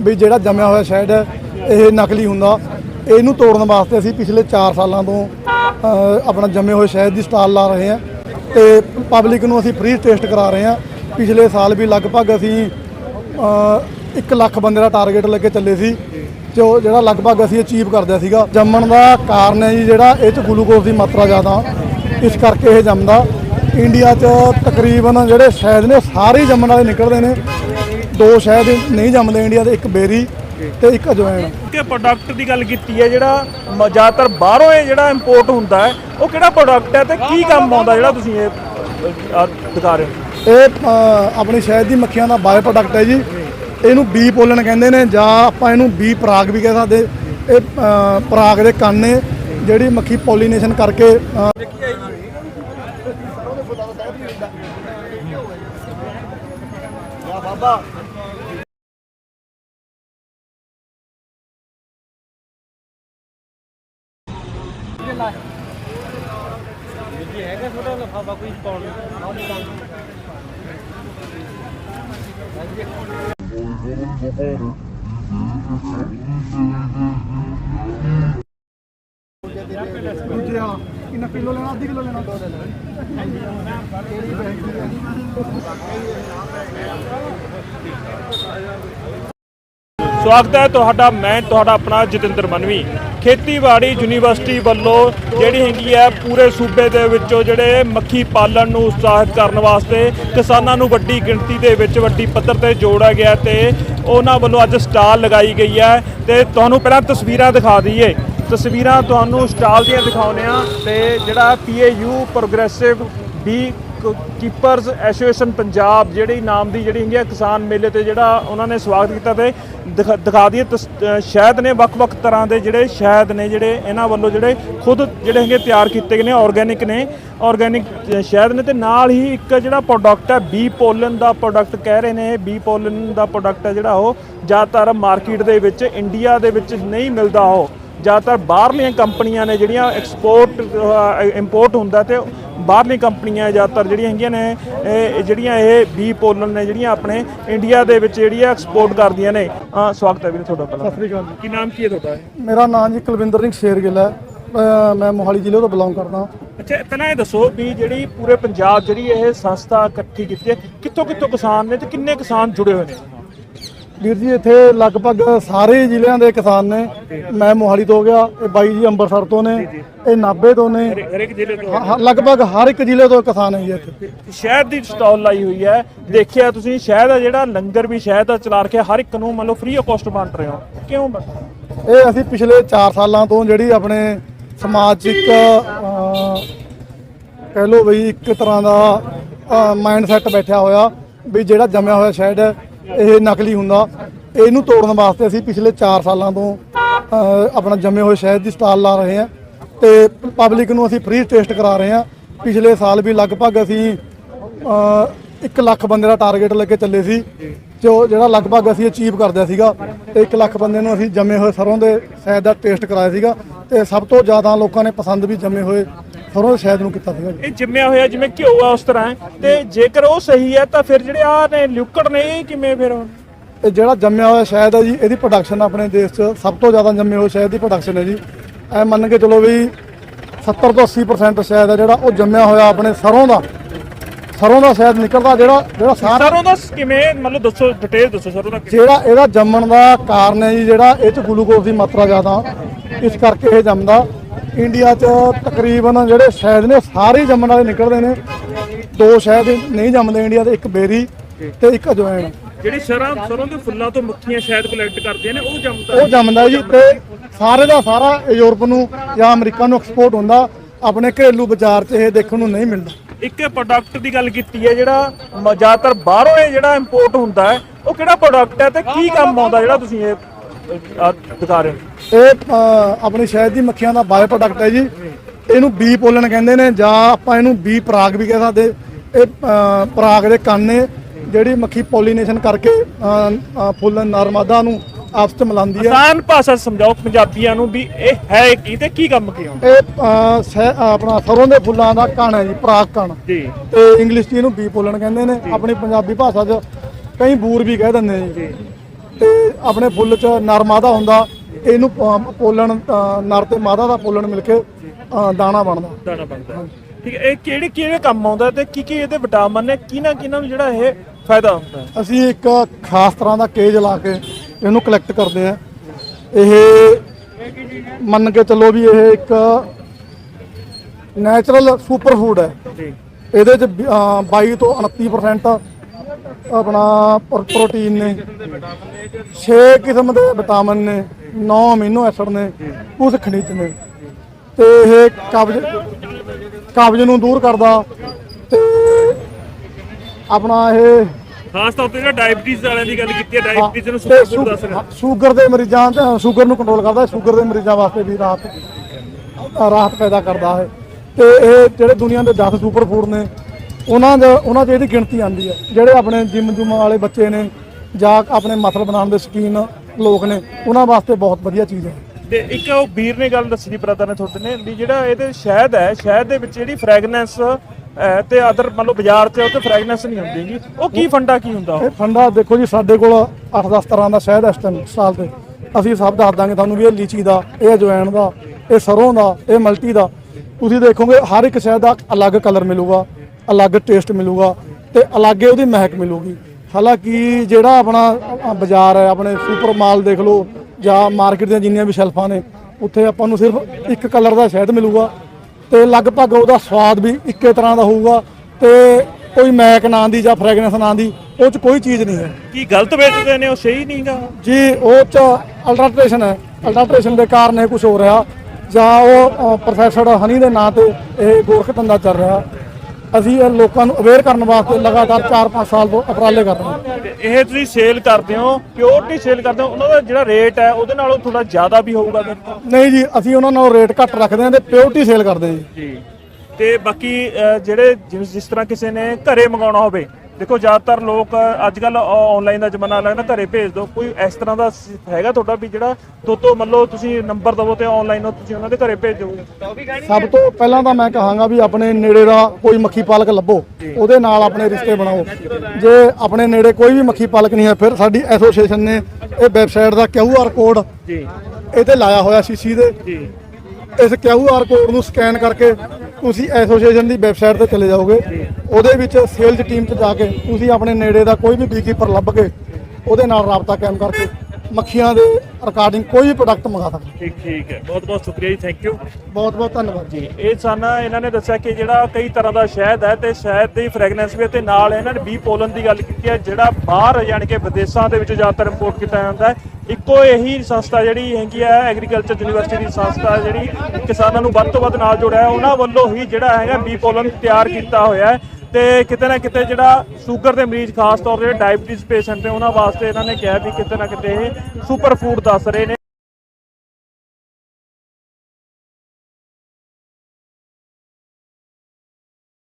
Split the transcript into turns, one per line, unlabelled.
ਵੀ ਜਿਹੜਾ ਜੰਮਿਆ ਹੋਇਆ ਸ਼ਹਿਦ ਹੈ, ਇਹ ਨਕਲੀ ਹੁੰਦਾ। ਇਹਨੂੰ ਤੋੜਨ ਵਾਸਤੇ ਅਸੀਂ ਪਿਛਲੇ 4 ਸਾਲਾਂ ਤੋਂ ਆਪਣਾ ਜੰਮੇ ਹੋਏ ਸ਼ਹਿਦ ਦੀ ਸਟਾਲ ਲਾ ਰਹੇ ਹਾਂ। ਤੇ ਪਬਲਿਕ ਨੂੰ ਅਸੀਂ ਫ੍ਰੀ ਟੈਸਟ ਕਰਾ ਰਹੇ ਹਾਂ। ਪਿਛਲੇ ਸਾਲ ਵੀ ਲਗਭਗ ਅਸੀਂ 1 ਲੱਖ ਬੰਦੇ ਦਾ ਟਾਰਗੇਟ ਲੈ ਕੇ ਚੱਲੇ ਸੀ, ਜੋ ਜਿਹੜਾ ਲਗਭਗ ਅਸੀਂ ਅਚੀਵ ਕਰਦਿਆ ਸੀਗਾ। ਜੰਮਣ ਦਾ ਕਾਰਨ ਹੈ ਜੀ ਜਿਹੜਾ, ਇਹ ਚ ਗਲੂਕੋਜ਼ ਦੀ ਮਾਤਰਾ ਜ਼ਿਆਦਾ। ਇਸ ਕਰਕੇ ਇਹ ਜੰਮਦਾ। ਇੰਡੀਆ 'ਚ ਤਕਰੀਬਨ ਜਿਹੜੇ ਸ਼ਹਿਦ ਨੇ ਸਾਰੇ ਜੰਮਣ ਵਾਲੇ ਨਿਕਲਦੇ ਨੇ। ਦੋ ਸ਼ਹਿਦ ਨਹੀਂ ਜੰਮਦੇ ਇੰਡੀਆ ਦੇ ਇੱਕ ਬੇਰੀ ਤੇ ਇੱਕ ਅਜਵਾਇਣ।
ਕਿ ਪ੍ਰੋਡਕਟ ਦੀ ਗੱਲ ਕੀਤੀ ਹੈ ਜਿਹੜਾ ਮ- ਜ਼ਿਆਦਾਤਰ ਬਾਹਰੋਂ ਇਹ ਜਿਹੜਾ ਇੰਪੋਰਟ ਹੁੰਦਾ ਹੈ ਉਹ ਕਿਹੜਾ ਪ੍ਰੋਡਕਟ ਹੈ ਤੇ ਕੀ ਕੰਮ ਆਉਂਦਾ ਜਿਹੜਾ ਤੁਸੀਂ ਇਹ ਅ, ਦਿਖਾ ਰਹੇ ਹੋ?
ਇਹ ਅ, ਆਪਣੀ ਸ਼ਹਿਦ ਦੀ ਮੱਖੀਆਂ ਦਾ ਬਾਇਓ ਪ੍ਰੋਡਕਟ ਹੈ ਜੀ। ਇਹਨੂੰ ਬੀ ਪੋਲਨ ਕਹਿੰਦੇ ਨੇ ਜਾਂ ਆਪਾਂ ਇਹਨੂੰ ਬੀ ਪਰਾਗ ਵੀ ਕਹਿ ਸਕਦੇ। ਇਹ ਅ, ਪਰਾਗ ਦੇ ਕੰਨ ਨੇ ਜਿਹੜੀ ਮੱਖੀ ਪੋਲੀਨੇਸ਼ਨ ਕਰਕੇ ਅ, ਦੂਜੇ ਵਾਲਾ ਕਿੰਨਾ ਕਿਲੋ ਲੈਣਾ ਅੱਧੀ ਕਿਲੋ ਲੈਣਾ
ਸਵਾਗਤ ਹੈ ਤੁਹਾਡਾ, ਮੈਂ ਤੁਹਾਡਾ ਆਪਣਾ ਜਤਿੰਦਰ ਮਨਵੀ। ਖੇਤੀਬਾੜੀ ਯੂਨੀਵਰਸਿਟੀ ਵੱਲੋਂ ਜਿਹੜੀ ਹੈਗੀ ਹੈ ਪੂਰੇ ਸੂਬੇ ਦੇ ਵਿੱਚੋਂ ਜਿਹੜੇ ਮੱਖੀ ਪਾਲਣ ਨੂੰ ਉਤਸ਼ਾਹਿਤ ਕਰਨ ਵਾਸਤੇ ਕਿਸਾਨਾਂ ਨੂੰ ਵੱਡੀ ਗਿਣਤੀ ਦੇ ਵਿੱਚ ਵੱਡੀ ਪੱਧਰ ਤੇ ਜੋੜਿਆ ਗਿਆ ਤੇ ਉਹਨਾਂ ਵੱਲੋਂ ਅੱਜ ਸਟਾਲ ਲਗਾਈ ਗਈ ਹੈ ਤੇ ਤੁਹਾਨੂੰ ਪਹਿਲਾਂ ਤਸਵੀਰਾਂ ਦਿਖਾ ਦਈਏ। ਤਸਵੀਰਾਂ ਤੁਹਾਨੂੰ ਸਟਾਲ ਦੀਆਂ ਦਿਖਾਉਂਦੇ ਆ ਤੇ ਜਿਹੜਾ PAU progressive bee keepers association Punjab, ਜਿਹੜੀ ਨਾਮ ਦੀ ਜਿਹੜੀ ਹੈਗੀ ਆ ਕਿਸਾਨ ਮੇਲੇ ਤੇ ਜਿਹੜਾ ਉਹਨਾਂ ਨੇ ਸਵਾਗਤ ਕੀਤਾ ਤੇ ਦਿਖਾ- ਦਿਖਾ ਦਈਏ ਤਸ- ਸ਼ਹਿਦ ਨੇ ਵੱਖ-ਵੱਖ ਤਰ੍ਹਾਂ ਦੇ ਜਿਹੜੇ ਸ਼ਹਿਦ ਨੇ ਜਿਹੜੇ ਇਹਨਾਂ ਵੱਲੋਂ ਜਿਹੜੇ ਖੁਦ ਜਿਹੜੇ ਹੈਗੇ ਤਿਆਰ ਕੀਤੇ ਗਏ ਨੇ ਆਰਗੇਨਿਕ ਨੇ ਆਰਗੇਨਿਕ ਸ਼ਹਿਦ ਨੇ ਤੇ ਨਾਲ ਹੀ ਇੱਕ ਜਿਹੜਾ ਪ੍ਰੋਡਕਟ ਹੈ, ਬੀ ਪੋਲਨ ਦਾ ਪ੍ਰੋਡਕਟ ਕਹਿ ਰਹੇ ਨੇ ਬੀ ਪੋਲਨ ਦਾ ਪ੍ਰੋਡਕਟ ਹੈ ਜਿਹੜਾ ਉਹ ਜ਼ਿਆਦਾਤਰ ਮਾਰਕੀਟ ਦੇ ਵਿੱਚ ਇੰਡੀਆ ਦੇ ਵਿੱਚ ਨਹੀਂ ਮਿਲਦਾ ਉਹ। ਜ਼ਿਆਦਾਤਰ ਬਾਹਰਲੀਆਂ ਕੰਪਨੀਆਂ ਨੇ ਜਿਹੜੀਆਂ ਐਕਸਪੋਰਟ ਇੰਪੋਰਟ ਹੁੰਦਾ ਤੇ ਬਾਹਰਲੀਆਂ ਕੰਪਨੀਆਂ ਜ਼ਿਆਦਾਤਰ ਜਿਹੜੀਆਂ ਹੈਗੀਆਂ ਨੇ ਇਹ ਜਿਹੜੀਆਂ ਇਹ ਬੀ ਪੋਲਨ ਨੇ ਜਿਹੜੀਆਂ ਆਪਣੇ ਇੰਡੀਆ ਦੇ ਵਿੱਚ ਜਿਹੜੀ ਆ ਐਕਸਪੋਰਟ ਕਰਦੀਆਂ ਨੇ। ਸਵਾਗਤ ਹੈ ਵੀਰੇ ਤੁਹਾਡਾ ਪਹਿਲਾਂ।
ਸਤਿ ਸ੍ਰੀ ਅਕਾਲ
ਕੀ ਨਾਮ ਕੀ ਹੈ ਤੁਹਾਡਾ?
ਮੇਰਾ ਨਾਮ ਜੀ ਕੁਲਵਿੰਦਰ ਸਿੰਘ ਸ਼ੇਰਗਿੱਲ ਹੈ। ਮੈਂ ਮੋਹਾਲੀ ਜ਼ਿਲ੍ਹੇ ਤੋਂ ਬਿਲੋਂਗ ਕਰਦਾ
ਅੱਛਾ ਪਹਿਲਾਂ ਇਹ ਦੱਸੋ ਵੀ ਜਿਹੜੀ ਪੂਰੇ ਪੰਜਾਬ ਜਿਹੜੀ ਇਹ ਸੰਸਥਾ ਇਕੱਠੀ ਕੀਤੀ ਹੈ ਕਿੱਥੋਂ ਕਿੱਥੋਂ ਕਿਸਾਨ ਨੇ ਤੇ ਕਿੰਨੇ ਕਿਸਾਨ ਜੁੜੇ ਹੋਏ ਨੇ?
ਵੀਰ ਜੀ ਇੱਥੇ ਲਗਭਗ ਸਾਰੇ ਜ਼ਿਲ੍ਹਿਆਂ ਦੇ ਕਿਸਾਨ ਨੇ। ਮੈਂ ਮੋਹਾਲੀ ਤੋਂ ਗਿਆ ਇਹ ਬਾਈ ਜੀ ਅੰਮ੍ਰਿਤਸਰ ਤੋਂ ਨੇ ਇਹ ਨਾਭੇ ਤੋਂ ਨੇ।
ਹਰੇਕ ਜ਼ਿਲ੍ਹੇ ਤੋਂ।
ਲਗਭਗ ਹਰ ਇੱਕ ਜ਼ਿਲ੍ਹੇ ਤੋਂ ਕਿਸਾਨ ਹੈ ਜੀ ਇੱਥੇ।
ਸ਼ਹਿਦ ਦੀ ਸਟਾਲ ਲਾਈ ਹੋਈ ਹੈ। ਦੇਖਿਆ ਤੁਸੀਂ ਸ਼ਹਿਦ ਦਾ ਜਿਹੜਾ ਲੰਗਰ ਵੀ ਸ਼ਹਿਦ ਦਾ ਚਲਾ ਰੱਖਿਆ। ਹਰ ਇੱਕ ਨੂੰ ਮੰਨ ਲਓ ਫ੍ਰੀ ਆਫ ਕਾਸਟ ਵੰਡ ਰਹੇ ਹੋ। ਕਿਉਂ
ਇਹ ਅਸੀਂ ਪਿਛਲੇ 4 ਸਾਲਾਂ ਤੋਂ ਜਿਹੜੀ ਆਪਣੇ ਸਮਾਜ 'ਚ ਇੱਕ ਅ, ਕਹਿ ਲਓ ਬਈ ਇੱਕ ਤਰ੍ਹਾਂ ਦਾ ਮਾਈਂਡ ਸੈੱਟ ਬੈਠਿਆ ਹੋਇਆ ਵੀ ਜਿਹੜਾ ਜੰਮਿਆ ਹੋਇਆ ਸ਼ਹਿਦ ਹੈ ਇਹ ਨਕਲੀ ਹੁੰਦਾ। ਇਹਨੂੰ ਤੋੜਨ ਵਾਸਤੇ ਅਸੀਂ ਪਿਛਲੇ 4 ਸਾਲਾਂ ਤੋਂ ਆਪਣਾ ਜੰਮੇ ਹੋਏ ਸ਼ਹਿਦ ਦੀ ਸਟਾਲ ਲਾ ਰਹੇ ਹਾਂ ਤੇ ਪਬਲਿਕ ਨੂੰ ਅਸੀਂ ਫ੍ਰੀ ਟੈਸਟ ਕਰਾ ਰਹੇ ਹਾਂ। ਪਿਛਲੇ ਸਾਲ ਵੀ ਲਗਭਗ ਅਸੀਂ ਅ, 1 ਲੱਖ ਬੰਦੇ ਦਾ ਟਾਰਗੇਟ ਲੈ ਕੇ ਚੱਲੇ ਸੀ ਜੋ ਜਿਹੜਾ ਲਗਭਗ ਅਸੀਂ ਅਚੀਵ ਕਰਦਾ ਸੀਗਾ ਤੇ 1 ਲੱਖ ਬੰਦੇ ਨੂੰ ਅਸੀਂ ਜੰਮੇ ਹੋਏ ਸਰੋਂ ਦੇ ਸ਼ਹਿਦ ਦਾ ਟੇਸਟ ਕਰਾਇਆ ਸੀਗਾ। ਤੇ ਸਭ ਤੋਂ ਜ਼ਿਆਦਾ ਲੋਕਾਂ ਨੇ ਪਸੰਦ ਵੀ ਜੰਮੇ ਹੋਏ ਸਰੋਂ ਦੇ ਸ਼ਹਿਦ ਨੂੰ ਕੀਤਾ ਸੀਗਾ ਜੀ।
ਇਹ ਜਿੰਮਿਆ ਹੋਇਆ ਜਿਵੇਂ ਘਿਓ ਆ ਉਸ ਤਰ੍ਹਾਂ ਹੈ। ਤੇ ਜੇਕਰ ਉਹ ਸਹੀ ਹੈ ਤਾਂ ਫਿਰ ਜਿਹੜੇ ਆ ਨੇ ਲਿਕੜ ਨੇ ਇਹ ਕਿਵੇਂ ਫਿਰ ਹੁਣ?
ਇਹ ਜਿਹੜਾ ਜੰਮਿਆ ਹੋਇਆ ਸ਼ਹਿਦ ਹੈ ਜੀ ਇਹਦੀ ਪ੍ਰੋਡਕਸ਼ਨ ਆਪਣੇ ਦੇਸ਼ 'ਚ ਸਭ ਤੋਂ ਜ਼ਿਆਦਾ ਜੰਮੇ ਹੋਏ ਸ਼ਹਿਦ ਦੀ ਪ੍ਰੋਡਕਸ਼ਨ ਹੈ ਜੀ। ਐ ਮੰਨ ਕੇ ਚਲੋ ਵੀ 70 ਤੋਂ 80% ਸ਼ਹਿਦ ਹੈ ਜਿਹੜਾ ਉਹ ਜੰਮਿਆ ਹੋਇਆ ਆਪਣੇ ਸਰੋਂ ਦਾ। ਸਰੋਂ ਦਾ ਸ਼ਹਿਦ ਨਿਕਲਦਾ ਜਿਹੜਾ ਜਿਹੜਾ ਸਾਰਾ
ਸਰੋਂ ਦਾ ਕਿਵੇਂ ਮਤਲਬ ਦੱਸੋ ਡਿਟੇਲ ਦੱਸੋ ਸਰੋਂ ਦਾ ਕਿਵੇਂ?
ਜਿਹੜਾ ਇਹਦਾ ਜੰਮਣ ਦਾ ਕਾਰਨ ਹੈ ਜੀ ਜਿਹੜਾ ਇਹ ਚ ਗਲੂਕੋਜ਼ ਦੀ ਮਾਤਰਾ ਜ਼ਿਆਦਾ ਇਸ ਕਰਕੇ ਇਹ ਜੰਮਦਾ। ਇੰਡੀਆ 'ਚ ਤਕਰੀਬਨ ਜਿਹੜੇ ਸ਼ਹਿਦ ਨੇ ਸਾਰੇ ਜੰਮਣ ਵਾਲੇ ਨਿਕਲਦੇ ਨੇ। ਦੋ ਸ਼ਹਿਦ ਨਹੀਂ ਜੰਮਦੇ ਇੰਡੀਆ ਦੇ ਇੱਕ ਬੇਰੀ ਤੇ ਇੱਕ ਅਜਵਾਇਣ।
ਜਿਹੜੀ ਸਰੋਂ ਸਰੋਂ ਦੇ ਫੁੱਲਾਂ ਤੋਂ ਮੱਖੀਆਂ ਸ਼ਾਇਦ ਕਲੈਕਟ ਕਰਦੀਆਂ ਨੇ ਉਹ ਜੰਮਦਾ
ਉਹ ਜੰਮਦਾ ਜੀ ਤੇ ਸਾਰੇ ਦਾ ਸਾਰਾ ਯੂਰਪ ਨੂੰ ਜਾਂ ਅਮਰੀਕਾ ਨੂੰ ਐਕਸਪੋਰਟ ਹੁੰਦਾ। ਆਪਣੇ ਘਰੇਲੂ ਬਾਜ਼ਾਰ 'ਚ ਇਹ ਦੇਖਣ ਨੂੰ ਨਹੀਂ ਮਿਲਦਾ।
ਇੱਕ ਪ੍ਰੋਡਕਟ ਦੀ ਗੱਲ ਕੀਤੀ ਹੈ ਜਿਹੜਾ ਮ- ਜ਼ਿਆਦਾਤਰ ਬਾਹਰੋਂ ਇਹ ਜਿਹੜਾ ਇੰਪੋਰਟ ਹੁੰਦਾ ਹੈ ਉਹ ਕਿਹੜਾ ਪ੍ਰੋਡਕਟ ਹੈ ਤੇ ਕੀ ਕੰਮ ਆਉਂਦਾ ਜਿਹੜਾ ਤੁਸੀਂ ਇਹ ਆਹ ਦਿਖਾ ਰਹੇ ਹੋ।
ਇਹ ਅ, ਆਪਣੀ ਸ਼ਹਿਦ ਦੀ ਮੱਖੀਆਂ ਦਾ ਬਾਇਓ ਪ੍ਰੋਡਕਟ ਹੈ ਜੀ। ਇਹਨੂੰ ਬੀ ਪੋਲਨ ਕਹਿੰਦੇ ਨੇ ਜਾਂ ਆਪਾਂ ਇਹਨੂੰ ਬੀ ਪਰਾਗ ਵੀ ਕਹਿ ਸਕਦੇ। ਇਹ ਅ, ਪਰਾਗ ਦੇ ਕੰਨ ਨੇ ਜਿਹੜੀ ਮੱਖੀ ਪੋਲੀਨੇਸ਼ਨ ਕਰਕੇ ਅ, ਅ, ਫੁੱਲ ਨਰਮਾਦਾ ਨੂੰ ਆਪਸ ਚ ਮਿਲਾਉਂਦੀ ਹੈ।
ਆਸਾਨ ਭਾਸ਼ਾ 'ਚ ਸਮਝਾਓ ਪੰਜਾਬੀਆਂ ਨੂੰ ਵੀ ਇਹ ਹੈ ਕੀ ਤੇ ਕੀ ਕੰਮ ਕੀ ਆਉਂਦਾ
ਇਹ ਅ, ਸਹਿ- ਆਪਣਾ ਸਰੋਂ ਦੇ ਫੁੱਲਾਂ ਦਾ ਕਣ ਹੈ ਜੀ ਪਰਾਗ ਕਣ।
ਜੀ।
ਤੇ ਇੰਗਲਿਸ਼ 'ਚ ਇਹਨੂੰ ਬੀ ਪੋਲਨ ਕਹਿੰਦੇ ਨੇ। ਆਪਣੀ ਪੰਜਾਬੀ ਭਾਸ਼ਾ 'ਚ ਕਈ ਬੂਰ ਵੀ ਕਹਿ ਦਿੰਦੇ ਨੇ ਜੀ। ਤੇ ਆਪਣੇ ਫੁੱਲ 'ਚ ਨਰ ਮਾਦਾ ਹੁੰਦਾ ਇਹਨੂੰ ਪ- ਪੋਲਣ ਅ, ਨਰ ਤੇ ਮਾਦਾ ਦਾ ਪੋਲਣ ਮਿਲ ਕੇ ਅ, ਦਾਣਾ ਬਣਦਾ।
ਦਾਣਾ ਬਣਦਾ। ਠੀਕ ਹੈ ਇਹ ਕਿਹੜੇ ਕਿਹੜੇ ਕੰਮ ਆਉਂਦਾ ਤੇ ਕੀ ਕੀ ਇਹਦੇ ਵਿਟਾਮਿਨ ਨੇ ਕਿਹਨਾਂ ਕਿਹਨਾਂ ਨੂੰ ਜਿਹੜਾ ਇਹ ਫਾਇਦਾ ਹੁੰਦਾ? ਹੈ
ਅਸੀਂ ਇੱਕ ਖਾਸ ਤਰ੍ਹਾਂ ਦਾ ਕੇਜ ਲਾ ਕੇ ਇਹਨੂੰ ਕਲੈਕਟ ਕਰਦੇ ਆ ਇਹ ਮੰਨ ਕੇ ਚੱਲੋ ਵੀ ਇਹ ਇੱਕ ਨੈਚੁਰਲ ਸੁਪਰ ਫੂਡ ਹੈ।
ਜੀ।
ਇਹਦੇ ਚ ਵੀ, ਅਹ, 22 ਤੋਂ 29% ਆਪਣਾ ਪ੍ਰੋ- ਪ੍ਰੋਟੀਨ ਨੇ 6 ਕਿਸਮ ਦੇ ਵਿਟਾਮਿਨ ਨੇ 9 ਅਮੀਨੋ ਐਸਿਡ ਨੇ ਕੁਝ ਖਣਿਜ ਨੇ। ਤੇ ਇਹ ਕਬਜ਼ ਕਬਜ਼ ਨੂੰ ਦੂਰ ਕਰਦਾ ਤੇ ਆਪਣਾ ਇਹ
ਖਾਸ ਤੌਰ ਤੇ ਜਿਹੜਾ ਡਾਇਬੀਟੀਜ਼ ਵਾਲਿਆਂ ਦੀ ਗੱਲ ਕੀਤੀ ਹੈ ਡਾਇਬੀਟੀਜ਼ ਨੂੰ
ਤੇ
ਸੁਪਰ
ਸ਼ੂ-
ਫੂਡ ਦੱਸ ਰਿਹਾ।
ਸ਼ੂਗਰ ਦੇ ਮਰੀਜ਼ਾਂ ਤੇ ਸ਼ੂਗਰ ਨੂੰ ਕੰਟਰੋਲ ਕਰਦਾ ਹੈ ਸ਼ੂਗਰ ਦੇ ਮਰੀਜ਼ਾਂ ਵਾਸਤੇ ਵੀ ਰਾਹਤ ਰਾਹਤ ਪੈਦਾ ਕਰਦਾ ਹੈ। ਤੇ ਇਹ ਜਿਹੜੇ ਦੁਨੀਆ ਦੇ 10 ਸੁਪਰ ਫੂਡ ਨੇ ਉਹਨਾਂ ਦੇ ਉਹਨਾਂ 'ਚ ਇਹਦੀ ਗਿਣਤੀ ਆਉਂਦੀ ਹੈ। ਜਿਹੜੇ ਆਪਣੇ ਜਿਮ ਜੁਮ ਵਾਲੇ ਬੱਚੇ ਨੇ ਜਾਂ ਆਪਣੇ ਮਸਲ ਬਣਾਉਣ ਦੇ ਸ਼ੌਕੀਨ ਲੋਕ ਨੇ ਉਹਨਾਂ ਵਾਸਤੇ ਬਹੁਤ ਵਧੀਆ ਚੀਜ਼ ਹੈ।
ਤੇ ਇੱਕ ਉਹ ਵੀਰ ਨੇ ਗੱਲ ਦੱਸੀ ਬ੍ਰਦਰ ਨੇ ਤੁਹਾਡੇ ਨੇ ਵੀ ਜਿਹੜਾ ਇਹਦੇ ਸ਼ਹਿਦ ਹੈ ਸ਼ਹਿਦ ਦੇ ਵਿੱਚ ਜਿਹੜੀ ਫ੍ਰੈਗਨੈਂਸ ਤੇ ਅਦਰ ਮੰਨ ਲਓ ਬਾਜ਼ਾਰ 'ਚ ਉਹ ਤੇ ਫ੍ਰੈਗਨੈਂਸ ਨਹੀਂ ਹੁੰਦੀਗੀ ਉਹ ਕੀ ਫੰਡਾ ਕੀ ਹੁੰਦਾ
ਇਹ ਫੰਡਾ ਦੇਖੋ ਜੀ ਸਾਡੇ ਕੋਲ 8-10 ਤਰ੍ਹਾਂ ਦਾ ਸ਼ਹਿਦ ਇਸ ਟਾਈਮ ਸਾਲ ਤੇ। ਅਸੀਂ ਸਭ ਦੱਸ ਦਾਂਗੇ ਤੁਹਾਨੂੰ ਵੀ ਇਹ ਲੀਚੀ ਦਾ ਇਹ ਅਜਵਾਇਣ ਦਾ ਇਹ ਸਰੋਂ ਦਾ ਇਹ ਮਲਟੀ ਦਾ। ਤੁਸੀਂ ਦੇਖੋਗੇ ਹਰ ਇੱਕ ਸ਼ਹਿਦ ਦਾ ਅਲੱਗ ਕਲਰ ਮਿਲੂਗਾ। ਅਲੱਗ ਟੇਸਟ ਮਿਲੂਗਾ ਤੇ ਅਲੱਗ ਉਹਦੀ ਮਹਿਕ ਮਿਲੂਗੀ। ਹਾਲਾਂਕਿ ਜਿਹੜਾ ਆਪਣਾ ਬਾਜ਼ਾਰ ਹੈ ਆਪਣੇ ਸੁਪਰ ਮਾਲ ਦੇਖ ਲਓ ਜਾਂ ਮਾਰਕੀਟ ਦੀਆਂ ਜਿੰਨੀਆਂ ਵੀ ਸ਼ੈਲਫਾਂ ਨੇ ਉੱਥੇ ਆਪਾਂ ਨੂੰ ਸਿਰਫ ਇੱਕ ਕਲਰ ਦਾ ਸ਼ਹਿਦ ਮਿਲੂਗਾ ਤੇ ਲਗਭਗ ਉਹਦਾ ਸਵਾਦ ਵੀ ਇੱਕੇ ਤਰ੍ਹਾਂ ਦਾ ਹੋਊਗਾ ਤੇ ਕੋਈ ਮੈਕ ਨਾਂ ਦੀ ਜਾਂ ਫ੍ਰੈਗਰੈਂਸ ਨਾਂ ਦੀ ਉਹ ਚ ਕੋਈ ਚੀਜ਼ ਨਹੀਂ ਹੈ।
ਕੀ ਗਲਤ ਵੇਚਦੇ ਨੇ ਉਹ ਸਹੀ ਨਹੀਂਗਾ
ਜੀ ਉਹ ਚ ਅਲਟਰੇਸ਼ਨ ਹੈ। ਅਲਟਰੇਸ਼ਨ ਦੇ ਕਾਰਨ ਇਹ ਕੁਝ ਹੋ ਰਿਹਾ ਜਾਂ ਉਹ ਪ੍ਰੋਫੈਸਰ ਹਨੀ ਦੇ ਨਾਂ ਤੇ ਇਹ ਗੋਰਖ ਧੰਦਾ ਚੱਲ ਰਿਹਾ। ਅਸੀਂ ਇਹ ਲੋਕਾਂ ਨੂੰ ਅਵੇਅਰ ਕਰਨ ਵਾਸਤੇ ਲਗਾਤਾਰ 4-5 ਸਾਲ ਤੋਂ ਉਪਰਾਲੇ ਕਰ ਰਹੇ ਹਾਂ।
ਇਹ ਤੁਸੀਂ ਸੇਲ ਕਰਦੇ ਹੋ ਪਿਓਰਟੀ ਸੇਲ ਕਰਦੇ ਹੋ ਉਹਨਾਂ ਦਾ ਜਿਹੜਾ ਰੇਟ ਹੈ ਉਹਦੇ ਨਾਲੋਂ ਥੋੜਾ ਜ਼ਿਆਦਾ ਵੀ ਹੋਊਗਾ।
ਨਹੀਂ ਜੀ ਅਸੀਂ ਉਹਨਾਂ ਨਾਲੋਂ ਰੇਟ ਘੱਟ ਰੱਖਦੇ ਹਾਂ ਤੇ ਪਿਓਰਟੀ ਸੇਲ ਕਰਦੇ ਹਾਂ ਜੀ।
ਤੇ ਬਾਕੀ ਜਿਹੜੇ ਜਿਸ ਤਰ੍ਹਾਂ ਕਿਸੇ ਨੇ ਘਰੇ ਮੰਗਾਉਣਾ ਹੋਵੇ ਦੇਖੋ ਜ਼ਿਆਦਾਤਰ ਲੋਕ ਅੱਜ ਕੱਲ ਆਨਲਾਈਨ ਦਾ ਜ਼ਮਾਨਾ ਲੱਗਦਾ ਘਰੇ ਭੇਜ ਦਿਓ ਕੋਈ ਇਸ ਤਰ੍ਹਾਂ ਦਾ ਸ- ਹੈਗਾ ਤੁਹਾਡਾ ਵੀ ਜਿਹੜਾ ਤੋਤੋ ਮੰਨ ਲਓ ਤੁਸੀਂ ਨੰਬਰ ਦਵੋ ਤੇ ਆਨਲਾਈਨ ਤੁਸੀਂ ਉਹਨਾਂ ਦੇ ਘਰੇ ਭੇਜ ਦਿਓਗੇ?
ਸਭ ਤੋਂ ਪਹਿਲਾਂ ਤਾਂ ਮੈਂ ਕਹਾਂਗਾ ਵੀ ਆਪਣੇ ਨੇੜੇ ਦਾ ਕੋਈ ਮੱਖੀ ਪਾਲਕ ਲੱਭੋ। ਉਹਦੇ ਨਾਲ ਆਪਣੇ ਰਿਸ਼ਤੇ ਬਣਾਓ। ਜੇ ਆਪਣੇ ਨੇੜੇ ਕੋਈ ਵੀ ਮੱਖੀ ਪਾਲਕ ਨਹੀਂ ਹੈ ਫਿਰ ਸਾਡੀ ਐਸੋਸੀਏਸ਼ਨ ਨੇ ਇਹ ਵੈਬਸਾਈਟ ਦਾ ਕਿਊਆਰ ਕੋਡ
ਜੀ।
ਇਹ ਤੇ ਲਾਇਆ ਹੋਇਆ ਸੀਸੀ ਦੇ।
ਜੀ।
ਇਸ ਕਿਊਆਰ ਕੋਡ ਨੂੰ ਸਕੈਨ ਕਰਕੇ ਤੁਸੀਂ ਐਸੋਸੀਏਸ਼ਨ ਦੀ ਵੈਬਸਾਈਟ ਤੇ ਚਲੇ ਜਾਓਗੇ। ਉਹਦੇ ਵਿੱਚ ਸੇਲਜ਼ ਟੀਮ 'ਚ ਜਾ ਕੇ ਤੁਸੀਂ ਆਪਣੇ ਨੇੜੇ ਦਾ ਕੋਈ ਵੀ ਬੀਕੀਪਰ ਲੱਭ ਕੇ ਉਹਦੇ ਨਾਲ ਰਾਬਤਾ ਕਾਇਮ ਕਰਕੇ ਮੱਖੀਆਂ ਦੇ ਰਿਕਾਰਡਿੰਗ ਕੋਈ ਵੀ ਪ੍ਰੋਡਕਟ ਮੰਗਾ ਸਕਦੇ।
ਠੀਕ ਠੀਕ ਹੈ। ਬਹੁਤ ਬਹੁਤ ਸ਼ੁਕਰੀਆ ਜੀ ਥੈਂਕ ਯੂ
ਬਹੁਤ ਬਹੁਤ ਧੰਨਵਾਦ ਜੀ।
ਇਹ ਸਨ ਇਹਨਾਂ ਨੇ ਦੱਸਿਆ ਕਿ ਜਿਹੜਾ ਕਈ ਤਰ੍ਹਾਂ ਦਾ ਸ਼ਹਿਦ ਹੈ ਤੇ ਸ਼ਹਿਦ ਦੀ ਫ੍ਰੈਗਨੈਂਸ ਵੀ ਤੇ ਨਾਲ ਇਹਨਾਂ ਨੇ ਬੀ ਪੋਲਨ ਦੀ ਗੱਲ ਕੀਤੀ ਹੈ ਜਿਹੜਾ ਬਾਹਰ ਯਾਨੀ ਕਿ ਵਿਦੇਸ਼ਾਂ ਦੇ ਵਿੱਚ ਜ਼ਿਆਦਾਤਰ ਇੰਪੋਰਟ ਕੀਤਾ ਜਾਂਦਾ ਹੈ। ਇੱਕੋ ਇਹੀ ਸੰਸਥਾ ਜਿਹੜੀ ਹੈਗੀ ਹੈ ਐਗਰੀਕਲਚਰ ਯੂਨੀਵਰਸਿਟੀ ਦੀ ਸੰਸਥਾ ਜਿਹੜੀ ਕਿਸਾਨਾਂ ਨੂੰ ਵੱਧ ਤੋਂ ਵੱਧ ਨਾਲ ਜੋੜਿਆ ਹੈ। ਉਹਨਾਂ ਵੱਲੋਂ ਹੀ ਜਿਹੜਾ ਹੈਗਾ ਬੀ ਪੋਲਨ ਤਿਆਰ ਕੀਤਾ ਹੋਇਆ ਹੈ ਤੇ ਕਿਤੇ ਨਾ ਕਿਤੇ ਜਿਹੜਾ ਸ਼ੂਗਰ ਦੇ ਮਰੀਜ਼ ਖਾਸ ਤੌਰ ਤੇ ਡਾਇਬੀਟੀਜ਼ ਪੇਸ਼ੈਂਟ ਨੇ, ਉਹਨਾਂ ਵਾਸਤੇ ਇਹਨਾਂ ਨੇ ਕਿਹਾ ਵੀ ਕਿਤੇ ਨਾ ਕਿਤੇ ਇਹ ਸੁਪਰ ਫੂਡ ਦੱਸ ਰਹੇ ਨੇ।